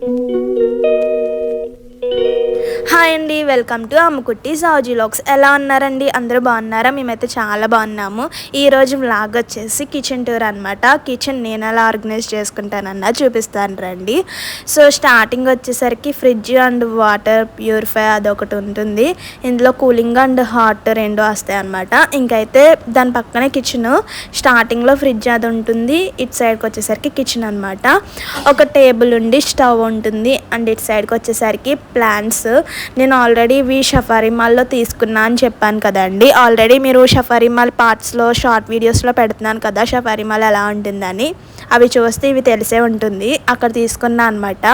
thank you hi అండి. Welcome to Ammukutti సాజీలాక్స్ ఎలా ఉన్నారండి? అందరూ బాగున్నారా? మేమైతే చాలా బాగున్నాము. ఈరోజు వ్లాగ్ వచ్చేసి కిచెన్ టూర్ అనమాట కిచెన్ నేను ఎలా ఆర్గనైజ్ చేసుకుంటానన్నా చూపిస్తాను రండి. సో స్టార్టింగ్ వచ్చేసరికి ఫ్రిడ్జ్ అండ్ వాటర్ ప్యూరిఫై అదొకటి ఉంటుంది. ఇందులో కూలింగ్ అండ్ హాట్ రెండు వస్తాయి అనమాట ఇంకైతే దాని పక్కనే కిచెన్ స్టార్టింగ్లో ఫ్రిడ్జ్ అది ఉంటుంది. ఇటు సైడ్కి వచ్చేసరికి కిచెన్ అనమాట ఒక టేబుల్ ఉండి స్టవ్ ఉంటుంది. అండ్ ఇటు సైడ్కి వచ్చేసరికి ప్లాంట్స్ నేను ఆల్రెడీ ఇవి షఫారీ మాల్లో తీసుకున్నా అని చెప్పాను కదండి. ఆల్రెడీ మీరు షఫారీ మాల్ పార్ట్స్లో షార్ట్ వీడియోస్లో పెడుతున్నాను కదా షఫారీ మాల్ ఎలా ఉంటుందని. అవి చూస్తే ఇవి తెలిసే ఉంటుంది. అక్కడ తీసుకున్నా అనమాట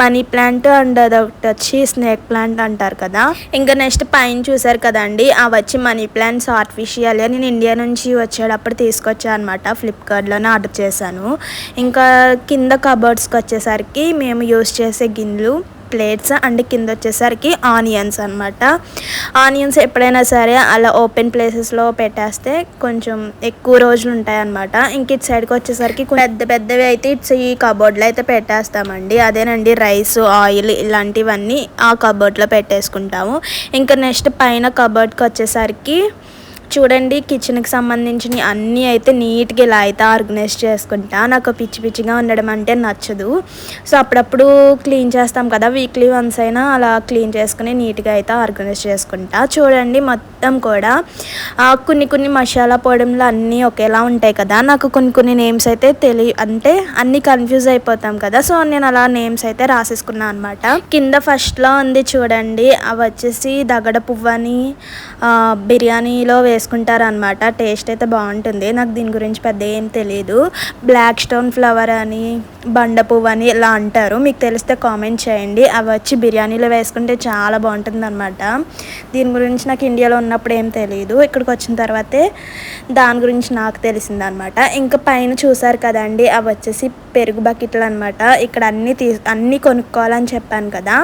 మనీ ప్లాంట్ అండ్ అదొకటి వచ్చి స్నేక్ ప్లాంట్ అంటారు కదా. ఇంకా నెక్స్ట్ పైన చూసారు కదండి అవి వచ్చి మనీ ప్లాంట్స్ ఆర్టిఫిషియల్ నేను ఇండియా నుంచి వచ్చేటప్పుడు తీసుకొచ్చాను అనమాట ఫ్లిప్కార్ట్లోనే ఆర్డర్ చేశాను. ఇంకా కింద కబర్డ్స్కి వచ్చేసరికి మేము యూస్ చేసే గిన్నెలు ప్లేట్స్ అండ్ కింద వచ్చేసరికి ఆనియన్స్ అనమాట ఆనియన్స్ ఎప్పుడైనా సరే అలా ఓపెన్ ప్లేసెస్లో పెట్టేస్తే కొంచెం ఎక్కువ రోజులు ఉంటాయన్నమాట. ఇంక ఇటు సైడ్కి వచ్చేసరికి పెద్ద పెద్దవి అయితే ఇట్స్ ఈ కబోర్డ్లో అయితే పెట్టేస్తామండి. అదేనండి రైస్ ఆయిల్ ఇలాంటివన్నీ ఆ కబోర్డ్లో పెట్టేసుకుంటాము. ఇంకా నెక్స్ట్ పైన కబోర్డ్కి వచ్చేసరికి చూడండి కిచెన్కి సంబంధించిన అన్నీ అయితే నీట్గా ఇలా అయితే ఆర్గనైజ్ చేసుకుంటా. నాకు పిచ్చి పిచ్చిగా ఉండడం అంటే నచ్చదు. సో అప్పుడప్పుడు క్లీన్ చేస్తాం కదా వీక్లీ వన్స్ అయినా అలా క్లీన్ చేసుకుని నీట్గా అయితే ఆర్గనైజ్ చేసుకుంటా. చూడండి మొత్తం కూడా కొన్ని కొన్ని మసాలా పొడంలో అన్నీ ఒకేలా ఉంటాయి కదా. నాకు కొన్ని కొన్ని నేమ్స్ అయితే తెలియ అంటే అన్నీ కన్ఫ్యూజ్ అయిపోతాం కదా. సో నేను అలా నేమ్స్ అయితే రాసేసుకున్నాను అనమాట కింద ఫస్ట్లో ఉంది చూడండి అవి వచ్చేసి దగడ పువ్వు అని బిర్యానీలో వేసుకుంటారు అనమాట టేస్ట్ అయితే బాగుంటుంది. నాకు దీని గురించి పెద్ద ఏం తెలియదు బ్లాక్ స్టోన్ ఫ్లవర్ అని బండ పువ్వు అని ఇలా అంటారు. మీకు తెలిస్తే కామెంట్ చేయండి. అవి వచ్చి బిర్యానీలో వేసుకుంటే చాలా బాగుంటుంది అనమాట దీని గురించి నాకు ఇండియాలో ఉన్నప్పుడు ఏం తెలియదు ఇక్కడికి వచ్చిన తర్వాతే దాని గురించి నాకు తెలిసిందనమాట ఇంకా పైన చూసారు కదండి అవి వచ్చేసి పెరుగు బకెట్లు అనమాట ఇక్కడ అన్నీ తీ అన్నీ కొనుక్కోవాలని చెప్పాను కదా.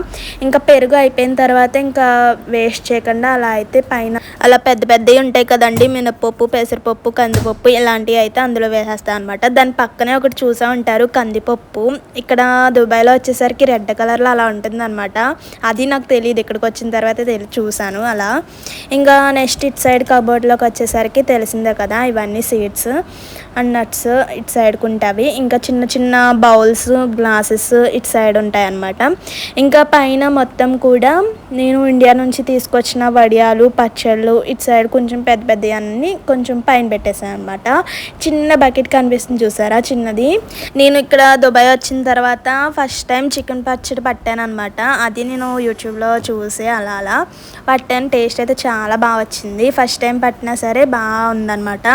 ఇంకా పెరుగు అయిపోయిన తర్వాత ఇంకా వేస్ట్ చేయకుండా అలా అయితే పైన అలా పెద్ద పెద్దవి ఉంటాయి కదండి. మినపప్పు పెసరపప్పు కందిపప్పు ఇలాంటివి అయితే అందులో వేసేస్తాను అనమాట దాని పక్కనే ఒకటి చూసా ఉంటారు కందిపప్పు. ఇక్కడ దుబాయ్లో వచ్చేసరికి రెడ్ కలర్లో అలా ఉంటుంది అనమాట అది నాకు తెలియదు ఇక్కడికి వచ్చిన తర్వాత తెలి చూసాను అలా. ఇంకా నెక్స్ట్ ఇటు సైడ్ కబోర్డ్లోకి వచ్చేసరికి తెలిసిందే కదా ఇవన్నీ సీడ్స్ అండ్ నట్స్ ఇటు సైడ్కి ఉంటాయి ఇంకా చిన్న చిన్న బౌల్స్ గ్లాసెస్ ఇటు సైడ్ ఉంటాయి అన్నమాట. ఇంకా పైన మొత్తం కూడా నేను ఇండియా నుంచి తీసుకొచ్చిన వడియాలు పచ్చళ్ళు ఇటు సైడ్ కొంచెం పెద్ద పెద్ద అన్నీ కొంచెం పైన పెట్టేసాను అనమాట చిన్న బకెట్ కనిపిస్తుంది చూసారా? చిన్నది. నేను ఇక్కడ దుబాయ్ వచ్చిన తర్వాత ఫస్ట్ టైం చికెన్ పచ్చడి పట్టాను అనమాట అది నేను యూట్యూబ్లో చూసి అలా అలా పట్టాను. టేస్ట్ అయితే చాలా బాగా వచ్చింది. ఫస్ట్ టైం పట్టినా సరే బాగా ఉందన్నమాట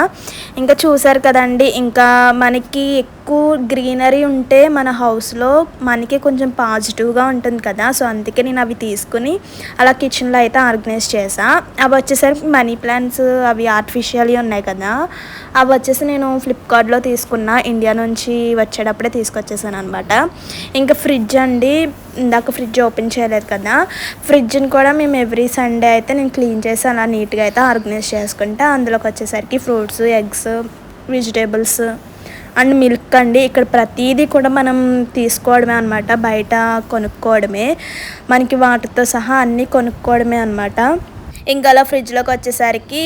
ఇంకా చూసారు కదండి ఇంకా మనకి ఎక్కువ గ్రీనరీ ఉంటే మన హౌస్లో మనకి కొంచెం పాజిటివ్గా ఉంటుంది కదా. సో అందుకే నేను అవి తీసుకుని అలా కిచెన్లో అయితే ఆర్గనైజ్ చేసా అవి వచ్చేసరికి మనీ ప్లాంట్స్ అవి ఆర్టిఫిషియల్ ఉన్నాయి కదా. అవి వచ్చేసి నేను ఫ్లిప్కార్ట్లో తీసుకున్న ఇండియా నుంచి వచ్చేటప్పుడే తీసుకొచ్చేసాను అనమాట ఇంకా ఫ్రిడ్జ్ అండి ఇందాక ఫ్రిడ్జ్ ఓపెన్ చేయలేదు కదా. ఫ్రిడ్జ్ని కూడా మేము ఎవ్రీ సండే అయితే నేను క్లీన్ చేసి అలా నీట్గా అయితే ఆర్గనైజ్ చేసుకుంటా. అందులోకి వచ్చేసరికి fruits eggs vegetables and milk అండి. ఇక్కడ ప్రతిదీ కూడా మనం తీసుకోవడమే అనమాట బయట కొనుక్కోవడమే. మనకి వాటితో సహా అన్నీ కొనుక్కోవడమే అనమాట ఇంకా అలా ఫ్రిడ్జ్లోకి వచ్చేసరికి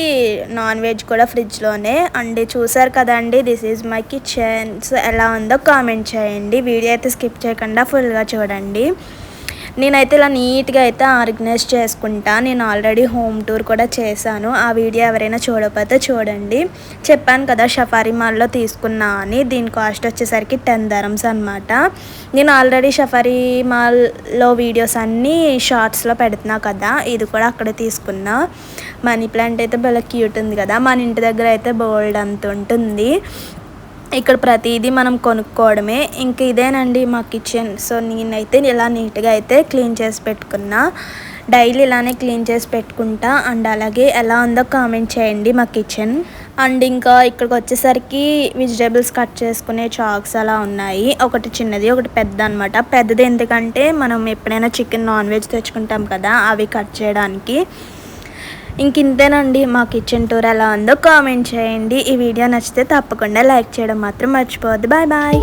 నాన్ వెజ్ కూడా ఫ్రిడ్జ్లోనే. అండ్ చూసారు కదండి దిస్ ఈజ్ మై కిచెన్స్ ఎలా ఉందో కామెంట్ చేయండి. వీడియో అయితే స్కిప్ చేయకుండా ఫుల్గా చూడండి. నేనైతే ఇలా నీట్గా అయితే ఆర్గనైజ్ చేసుకుంటా. నేను ఆల్రెడీ హోమ్ టూర్ కూడా చేశాను. ఆ వీడియో ఎవరైనా చూడకపోతే చూడండి. చెప్పాను కదా షఫారీ మాల్లో తీసుకున్నా అని. దీని కాస్ట్ వచ్చేసరికి టెన్ ధరమ్స్ అనమాట నేను ఆల్రెడీ షఫారీ మాల్లో వీడియోస్ అన్నీ షార్ట్స్లో పెడుతున్నా కదా. ఇది కూడా అక్కడే తీసుకున్నా. మనీ ప్లాంట్ అయితే భలే క్యూట్ ఉంది కదా. మన ఇంటి దగ్గర అయితే బోల్డ్ అంత ఉంటుంది. ఇక్కడ ప్రతిదీ మనం కొనుక్కోవడమే. ఇంక ఇదేనండి మా కిచెన్. సో నేనైతే ఇలా నీట్గా అయితే క్లీన్ చేసి పెట్టుకున్నా. డైలీ ఇలానే క్లీన్ చేసి పెట్టుకుంటా. అండ్ అలాగే ఎలా ఉందో కామెంట్ చేయండి మా కిచెన్. అండ్ ఇంకా ఇక్కడికి వచ్చేసరికి వెజిటేబుల్స్ కట్ చేసుకునే చాక్స్ అలా ఉన్నాయి. ఒకటి చిన్నది ఒకటి పెద్ద అనమాట పెద్దది ఎందుకంటే మనం ఎప్పుడైనా చికెన్ నాన్ వెజ్ తెచ్చుకుంటాం కదా అవి కట్ చేయడానికి. ఇంక ఇంతేనండి మా కిచెన్ టూర్ ఎలా ఉందో కామెంట్ చేయండి. ఈ వీడియో నచ్చితే తప్పకుండా లైక్ చేయడం మాత్రం మర్చిపోవద్దు. Bye bye.